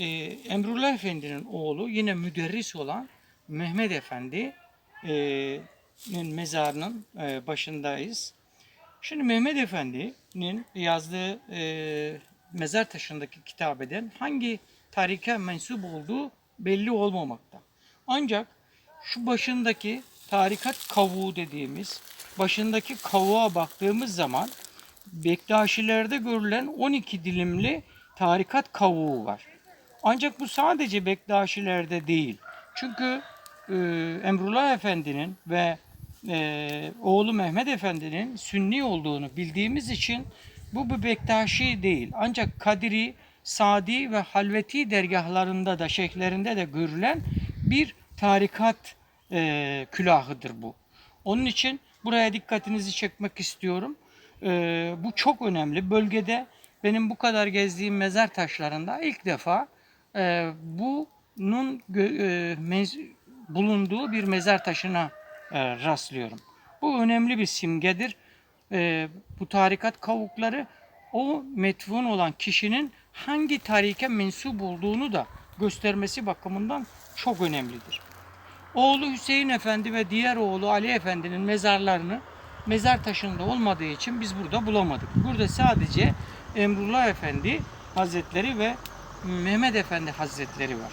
e, Emrullah Efendi'nin oğlu yine müderris olan Mehmet Efendi'nin mezarının e, başındayız. Şimdi Mehmet Efendi'nin yazdığı e, mezar taşındaki kitabeden hangi tarike mensup olduğu belli olmamakta. Ancak şu başındaki tarikat kavuğu dediğimiz başındaki kavuğa baktığımız zaman Bektaşilerde görülen 12 dilimli tarikat kavuğu var. Ancak bu sadece Bektaşilerde değil. Çünkü e, Emrullah Efendi'nin ve e, oğlu Mehmet Efendi'nin Sünni olduğunu bildiğimiz için bu bir Bektaşi değil. Ancak Kadiri, Sadi ve Halveti dergahlarında da şeyhlerinde de görülen bir tarikat e, külahıdır bu. Onun için buraya dikkatinizi çekmek istiyorum. E, bu çok önemli. Bölgede benim bu kadar gezdiğim mezar taşlarında ilk defa e, bunun e, mez- bulunduğu bir mezar taşına e, rastlıyorum. Bu önemli bir simgedir. E, bu tarikat kavukları o metfun olan kişinin hangi tarike mensup olduğunu da göstermesi bakımından çok önemlidir. Oğlu Hüseyin Efendi ve diğer oğlu Ali Efendi'nin mezarlarını mezar taşında olmadığı için biz burada bulamadık. Burada sadece Emrullah Efendi Hazretleri ve Mehmet Efendi Hazretleri var.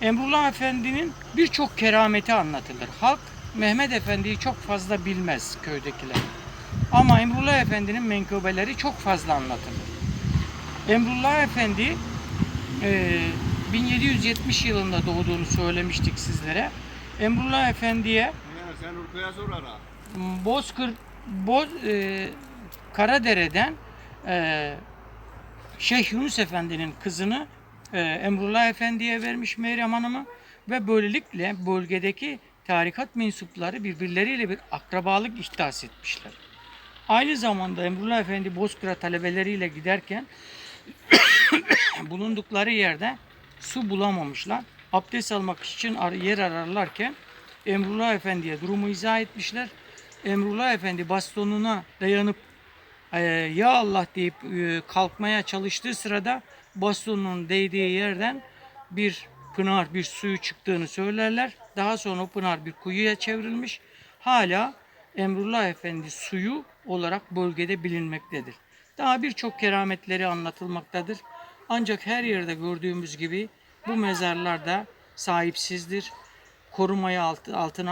Emrullah Efendi'nin birçok kerameti anlatılır. Halk Mehmet Efendi'yi çok fazla bilmez köydekiler. Ama Emrullah Efendi'nin menkıbeleri çok fazla anlatılır. Emrullah Efendi e, 1770 yılında doğduğunu söylemiştik sizlere. Emrullah Efendi'ye. Bozkır Boz, e, Karadere'den e, Şeyh Yunus Efendi'nin kızını e, Emrullah Efendi'ye vermiş Meryem Hanım'ı ve böylelikle bölgedeki tarikat mensupları birbirleriyle bir akrabalık ihdas etmişler. Aynı zamanda Emrullah Efendi Bozkır'a talebeleriyle giderken bulundukları yerde su bulamamışlar. Abdest almak için yer ararlarken Emrullah Efendi'ye durumu izah etmişler. Emrullah Efendi bastonuna dayanıp ya Allah deyip e, kalkmaya çalıştığı sırada bastonun değdiği yerden bir pınar, bir suyu çıktığını söylerler. Daha sonra o pınar bir kuyuya çevrilmiş. Hala Emrullah Efendi suyu olarak bölgede bilinmektedir. Daha birçok kerametleri anlatılmaktadır. Ancak her yerde gördüğümüz gibi bu mezarlar da sahipsizdir. Korumaya altı- altına